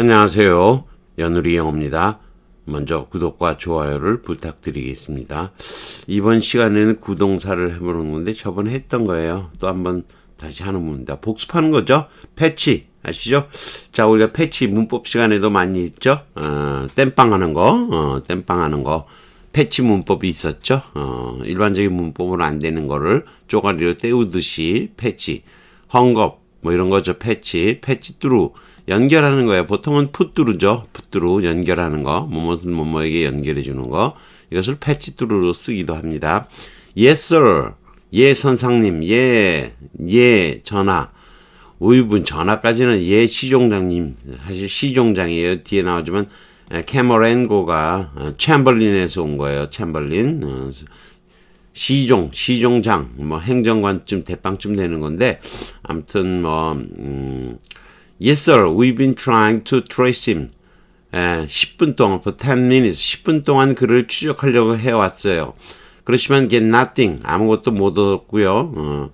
안녕하세요. 연우리 영어입니다. 먼저 구독과 좋아요를 부탁드리겠습니다. 이번 시간에는 구동사를 해보는 건데 저번에 했던 거예요. 또 한번 다시 하는 겁니다. 복습하는 거죠. 패치 아시죠? 자 우리가 패치 문법 시간에도 많이 했죠. 어, 땜빵 하는 거, 어, 땜빵 하는 거. 패치 문법이 있었죠. 어, 일반적인 문법으로 안 되는 거를 쪼가리로 때우듯이 패치, 헝겊 뭐 이런 거죠. 패치, 패치 뚜루 연결하는 거예요. 보통은 풋뚜루죠. 풋뚜루 연결하는 거, 뭐뭐는 뭐뭐에게 연결해 주는 거. 이것을 패치 뚜루로 쓰기도 합니다. Yes sir, 예 선상님, 예, 예 전하. 우유분 전화까지는 예 시종장님 사실 시종장이에요 뒤에 나오지만 캐머렌고가 어, 챔벌린에서 온 거예요 챔벌린 어, 시종 시종장 뭐 행정관쯤 대빵쯤 되는 건데 아무튼 뭐 음, Yes sir we've been trying to trace him 에, 10분 동안 for 10 minutes 10분 동안 그를 추적하려고 해왔어요 그렇지만 get nothing 아무것도 못 얻었고요 어,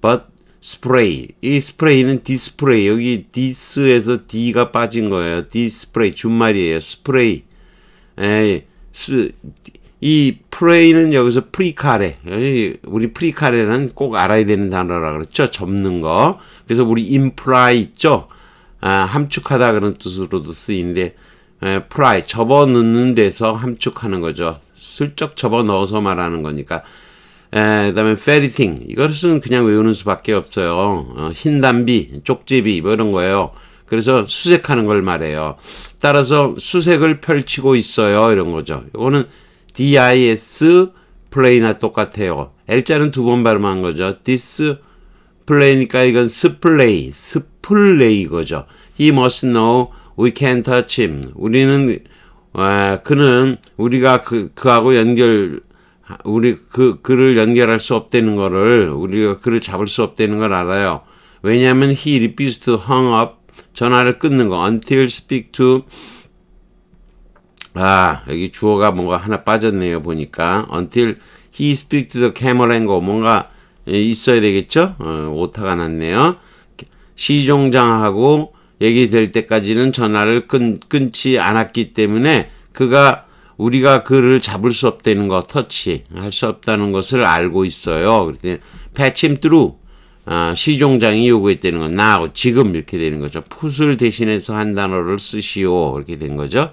but 스프레이. 이 스프레이는 디스프레이. 여기 디스에서 D가 빠진 거예요. 디스프레이. 준말이에요. 스프레이. 에이, 스, 이 프레이는 여기서 프리카레. 우리 프리카레는 꼭 알아야 되는 단어라 그랬죠. 접는 거. 그래서 우리 임프라이 있죠. 아, 함축하다 그런 뜻으로도 쓰이는데, 에, 프라이. 접어 넣는 데서 함축하는 거죠. 슬쩍 접어 넣어서 말하는 거니까. 에, 그다음에 ferriting 이것은 그냥 외우는 수밖에 없어요. 어, 흰 담비, 쪽제비 뭐 이런 거예요. 그래서 수색하는 걸 말해요. 따라서 수색을 펼치고 있어요. 이런 거죠. 이거는 dis 플레이나 똑같아요. L자는 두 번 발음한 거죠. 디스플레이니까 이건 스플레이, 스플레이 거죠. He must know we can't touch him. 우리는 아, 그는 우리가 그 그하고 연결 우리 그 그를 연결할 수 없다는 거를 우리가 그를 잡을 수 없다는 걸 알아요. 왜냐하면 he refused to hang up 전화를 끊는 거 until speak to 아 여기 주어가 뭔가 하나 빠졌네요 보니까 until he speak to the camera and go 뭔가 있어야 되겠죠? 어, 오타가 났네요. 시종장하고 얘기될 때까지는 전화를 끊, 끊지 않았기 때문에 그가 우리가 그를 잡을 수 없다는 거, 터치 할 수 없다는 것을 알고 있어요. 그랬더니 패침 뚜루 아, 시종장이 요구했다는 건 now 지금 이렇게 되는 거죠. 풋을 대신해서 한 단어를 쓰시오 이렇게 된 거죠.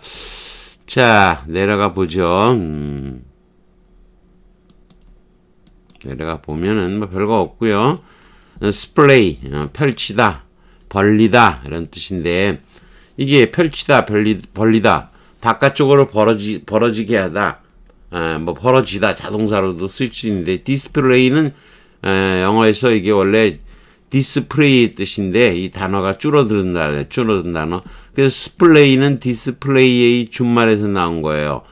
자 내려가 보죠. 음. 내려가 보면은 뭐 별거 없고요. 스플레이 어, 펼치다 벌리다 이런 뜻인데 이게 펼치다 벌리, 벌리다 바깥쪽으로 벌어지, 벌어지게 하다, 에, 뭐 벌어지다 자동사로도 쓸 수 있는데 디스플레이는 에, 영어에서 이게 원래 디스플레이 뜻인데 이 단어가 단어, 줄어든 단어. 그래서 스플레이는 디스플레이의 준말에서 나온 거예요.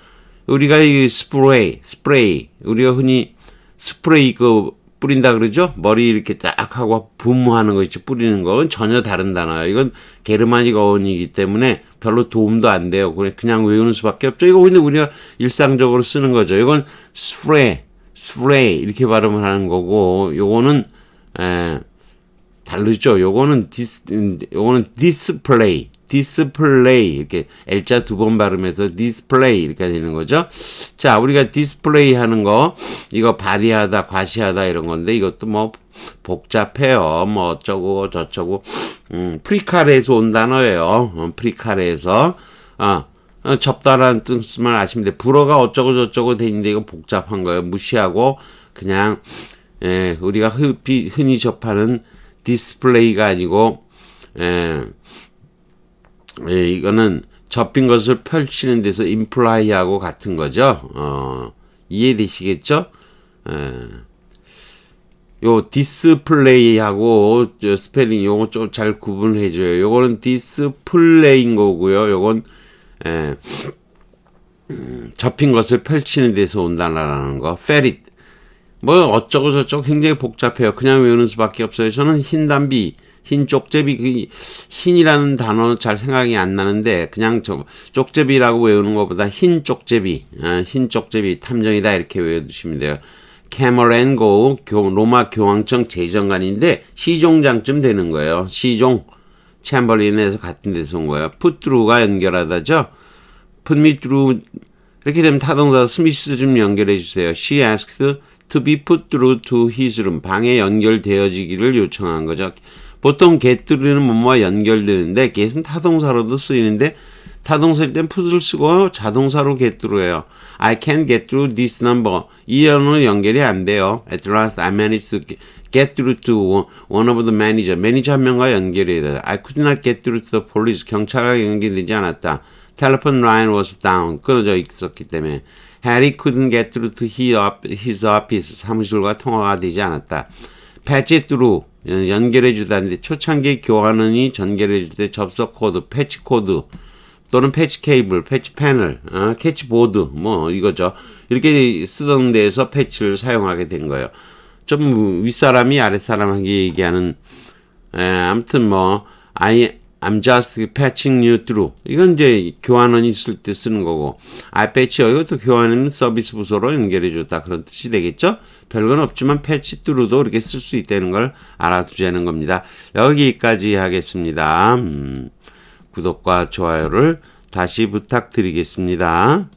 우리가 이 스프레이, 스프레이, 우리가 흔히 스프레이 그 뿌린다 그러죠? 머리 이렇게 딱 하고 분무하는 거 있죠? 뿌리는 건 전혀 다른 단어예요. 이건 게르마닉 어원이기 때문에 별로 도움도 안 돼요. 그냥 외우는 수밖에 없죠. 이거 근데 우리가 일상적으로 쓰는 거죠. 이건 스프레이, 스프레이 이렇게 발음을 하는 거고, 요거는 에, 다르죠. 요거는 디스, 요거는 디스플레이, 디스플레이 이렇게 L자 두 번 발음해서 디스플레이 이렇게 되는 거죠. 자, 우리가 디스플레이 하는 거 이거 발휘하다, 과시하다 이런 건데 이것도 뭐 복잡해요. 뭐 어쩌고 저쩌고 음, 프리카레에서 온 단어예요. 어, 프리카레에서 아 어, 접다라는 뜻만 아시면 돼. 불어가 어쩌고 저쩌고 돼 있는데 이건 복잡한 거예요. 무시하고 그냥 예, 우리가 흔히 접하는 디스플레이가 아니고 예, 예, 이거는 접힌 것을 펼치는 데서 임플라이하고 같은 거죠. 어, 이해되시겠죠? 예. 요 디스플레이하고 스펠링 요거 좀 잘 구분해 줘요. 요거는 디스플레이인 거고요. 요건 예, 음, 접힌 것을 펼치는 데서 온다라는 거. 페릿 뭐 어쩌고 저쩌고 굉장히 복잡해요. 그냥 외우는 수밖에 없어요. 저는 흰 담비 흰 쪽제비 그 흰이라는 단어 잘 생각이 안 나는데 그냥 저 쪽제비라고 외우는 것보다 흰 쪽제비 아, 흰 쪽제비 탐정이다 이렇게 외워두시면 돼요. 캐머렌고 로마 교황청 재정관인데 시종장쯤 되는 거예요. 시종 챔버린에서 같은 데서 온 거예요. through가 연결하다죠. through 이렇게 되면 타동사 스미스 좀 연결해 주세요. She asked to be put through to his room. 방에 연결되어지기를 요청한 거죠. 보통 get through는 뭐뭐와 연결되는데 get은 타동사로도 쓰이는데 타동사일 땐 put을 쓰고 자동사로 get through예요. I can't get through this number. 이 연은 연결이 안 돼요. At last I managed to get through to one of the manager. 매니저 한 명과 연결이 돼요. I could not get through to the police. 경찰과 연결되지 않았다. Telephone line was down. 끊어져 있었기 때문에. Harry couldn't get through to his office. 사무실과 통화가 되지 않았다. patch through. 연결해 주다는데 초창기 교환원이 전결해 줄 때 접속 코드, 패치 코드 또는 패치 케이블, 패치 패널, 어, 캐치 보드 뭐 이거죠. 이렇게 쓰던 데에서 패치를 사용하게 된 거예요. 좀 윗사람이 아랫사람에게 얘기하는 에, 아무튼 뭐 I I'm just patching you through. 이건 이제 교환원이 있을 때 쓰는 거고 I patch 이것도 교환원 서비스 부서로 연결해 줬다 그런 뜻이 되겠죠? 별건 없지만 패치 through도 이렇게 쓸 수 있다는 걸 알아두자는 겁니다. 여기까지 하겠습니다. 음, 구독과 좋아요를 다시 부탁드리겠습니다.